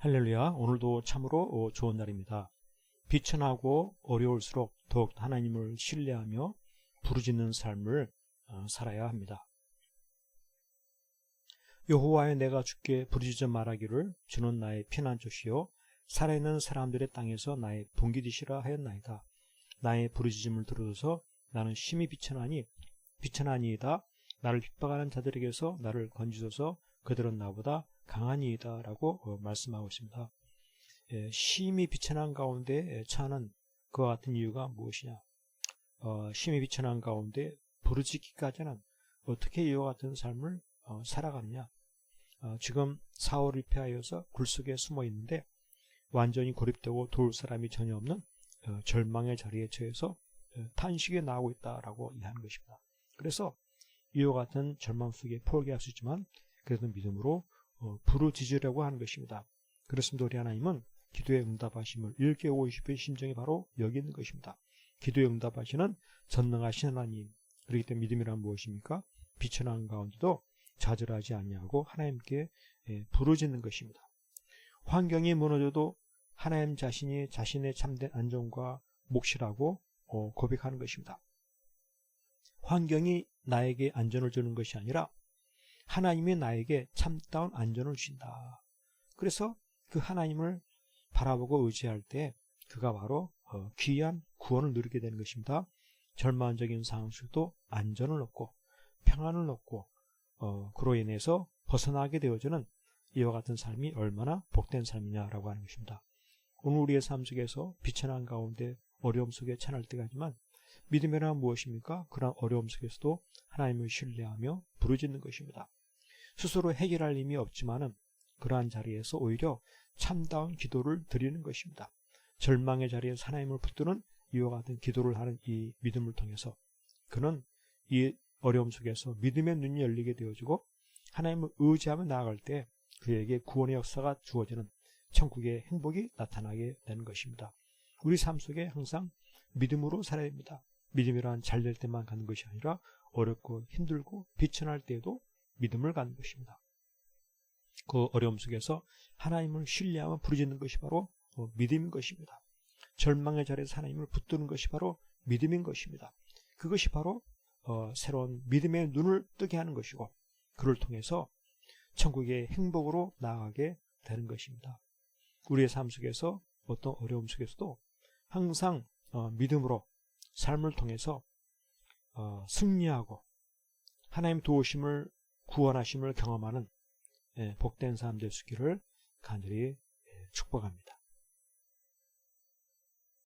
할렐루야. 오늘도 참으로 어, 좋은 날입니다. 비천하고 어려울수록 더욱 하나님을 신뢰하며 부르짖는 삶을 어, 살아야 합니다. 여호와여 내가 주께 부르짖어 말하기를 주는 나의 피난처시요 살아있는 사람들의 땅에서 나의 분기디시라 하였나이다. 나의 부르짖음을 들어서 나는 심히 비천하니 비천하니이다. 나를 핍박하는 자들에게서 나를 건지소서 그들은 나보다 강하니이다 라고 어, 말씀하고 있습니다. 예, 심히 비천한 가운데 처하는 그와 같은 이유가 무엇이냐 어, 심히 비천한 가운데 부르짖기까지는 어떻게 이와 같은 삶을 어, 살아가느냐 어, 지금 사월을 피하여서 굴속에 숨어 있는데 완전히 고립되고 도울 사람이 전혀 없는 어, 절망의 자리에 처해서 어, 탄식이 나오고 있다라고 이해하는 것입니다. 그래서 이와 같은 절망 속에 포기할 수 있지만 그래도 믿음으로 어, 부르짖으려고 하는 것입니다. 그렇습니다. 우리 하나님은 기도에 응답하심을 일깨우고 심정이 바로 여기 있는 것입니다. 기도에 응답하시는 전능하신 하나님. 그렇기 때문에 믿음이란 무엇입니까? 비천한 가운데도 좌절하지 아니하고 하나님께 예, 부르짖는 것입니다. 환경이 무너져도 하나님 자신이 자신의 참된 안정과 몫이라고 어, 고백하는 것입니다. 환경이 나에게 안전을 주는 것이 아니라 하나님이 나에게 참다운 안전을 주신다. 그래서 그 하나님을 바라보고 의지할 때 그가 바로 어, 귀한 구원을 누리게 되는 것입니다. 절망적인 상황 속도 안전을 얻고 평안을 얻고 어, 그로 인해서 벗어나게 되어지는 이와 같은 삶이 얼마나 복된 삶이냐라고 하는 것입니다. 오늘 우리의 삶 속에서 비천한 가운데 어려움 속에 처할 때가 있지만 믿음이란 무엇입니까? 그런 어려움 속에서도 하나님을 신뢰하며 부르짖는 것입니다. 스스로 해결할 힘이 없지만은 그러한 자리에서 오히려 참다운 기도를 드리는 것입니다. 절망의 자리에서 하나님을 붙드는 이와 같은 기도를 하는 이 믿음을 통해서 그는 이 어려움 속에서 믿음의 눈이 열리게 되어지고 하나님을 의지하며 나아갈 때 그에게 구원의 역사가 주어지는 천국의 행복이 나타나게 되는 것입니다. 우리 삶 속에 항상 믿음으로 살아야 됩니다. 믿음이란 잘 될 때만 가는 것이 아니라 어렵고 힘들고 비천할 때에도 믿음을 갖는 것입니다. 그 어려움 속에서 하나님을 신뢰하며 부르짖는 것이 바로 어, 믿음인 것입니다. 절망의 자리에서 하나님을 붙드는 것이 바로 믿음인 것입니다. 그것이 바로 어, 새로운 믿음의 눈을 뜨게 하는 것이고 그를 통해서 천국의 행복으로 나아가게 되는 것입니다. 우리의 삶 속에서 어떤 어려움 속에서도 항상 어, 믿음으로 삶을 통해서 어, 승리하고 하나님 도우심을 구원하심을 경험하는 예, 복된 수 있기를 간절히 예, 축복합니다.